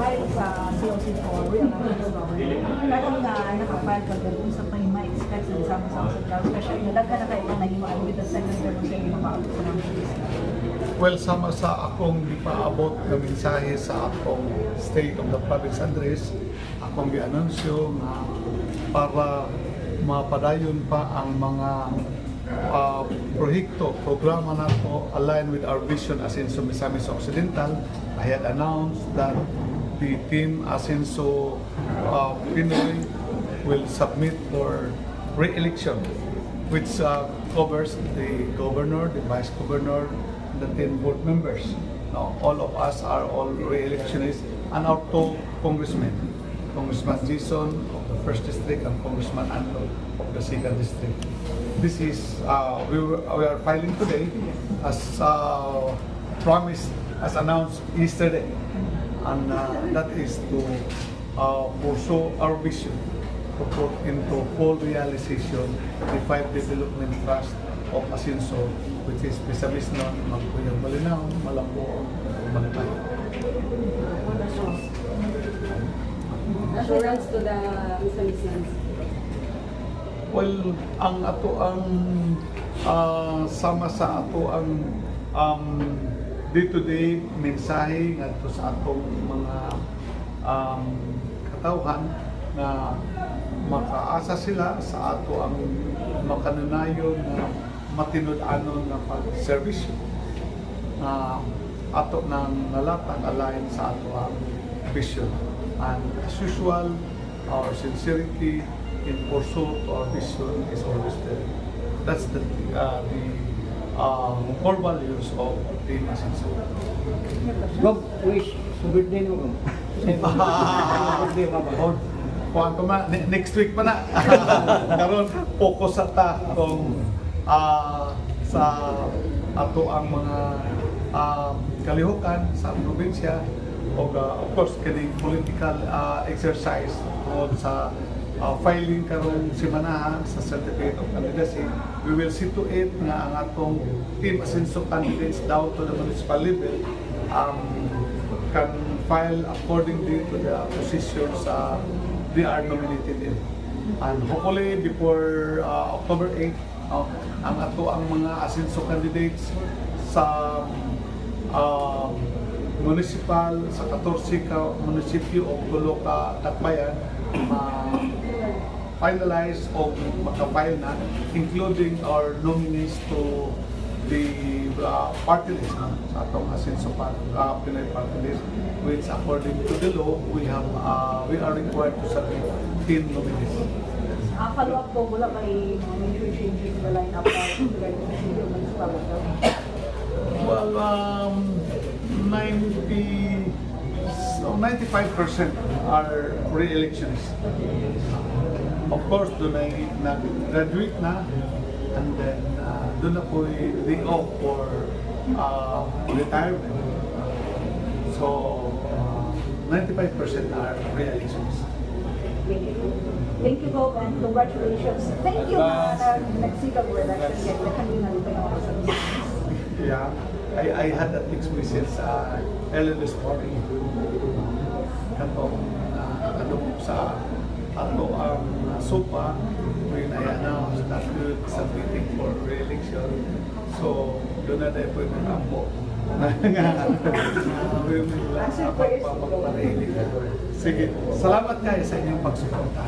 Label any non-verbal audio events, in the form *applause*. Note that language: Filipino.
file sa COC for real Karon nga nakafile ka dun sa may ma-expect na sama-sama sa crowd, especially na daghan na kayo na nahiwaan with the second term sa inyo mapaabot sa mga Well, sama sa akong ipaabot na mensahe sa akong State of the Province Address, akong gi-anunsyo nga para mapadayon pa ang mga uh, proyekto, programa na po align with our vision as in Misamis Occidental. I had announced that the team Asenso uh, Pinoy will submit for re-election which uh, covers the governor, the vice governor, the 10 board members. Now, all of us are all re-electionists and our two congressmen, Congressman Jason of the first district and Congressman Anto of the second district. This is, uh, we, were, we are filing today as uh, promised, as announced yesterday. And uh, that is to uh, pursue our vision to put into full realization the five development trust of Asenso, which is Pisamisnon, Magpuyang Malinaw, Malambo, Malipay. Assurance to the Miss Well, ang ato ang ah, sama sa ato ang um, day-to-day mensahe ngadto sa atong mga um, katawhan na makaasa sila sa ato ang makanunayon na matinud-anon na pag-servisyo na ato nang nalatag align sa ato ang vision. And as usual, our sincerity in pursuit our vision is always there. That's the uh, the um, core values of Team Asenso. Bob, wish. Sa birthday mo. *laughs* Or, kuhaan ko ma, ne- next week pa na. *laughs* Karon focus sa ta kung ah, sa ato ang mga ah, kalihukan sa probinsya o of course kini political ah, exercise tungod sa ah, filing karon simanahan sa certificate of candidacy we will see to it nga ang atong team asenso candidates down to the municipal level um, can file accordingly to the position sa they are nominated in. And hopefully before uh, October 8, uh, ang ato ang mga asenso candidates sa um, municipal sa 14 ka munisipyo o tulo ka dakbayan ma finalize o makafile na including our nominees to the uh, party list no? sa atong asenso pa, uh, Pinoy party list which according to the law we have uh, we are required to submit 10 nominees. Ang follow-up po mula mga major changes in the lineup to the municipal 95% are re-elections. Of course, doon ay nag-graduate na and then uh, doon na po day off for uh, retirement. So, uh, 95% are re-elections. Thank you. Bob, and congratulations. Thank you na na nagsikap mo election kaya na kanina ako sa Yeah, I, I had that experience uh, early this morning. Katong uh, ano sa ato ang uh, sopa when I announced that we will be submitting for re-election. So, doon na tayo po yung kampo. Sige, salamat kayo sa inyong pagsuporta.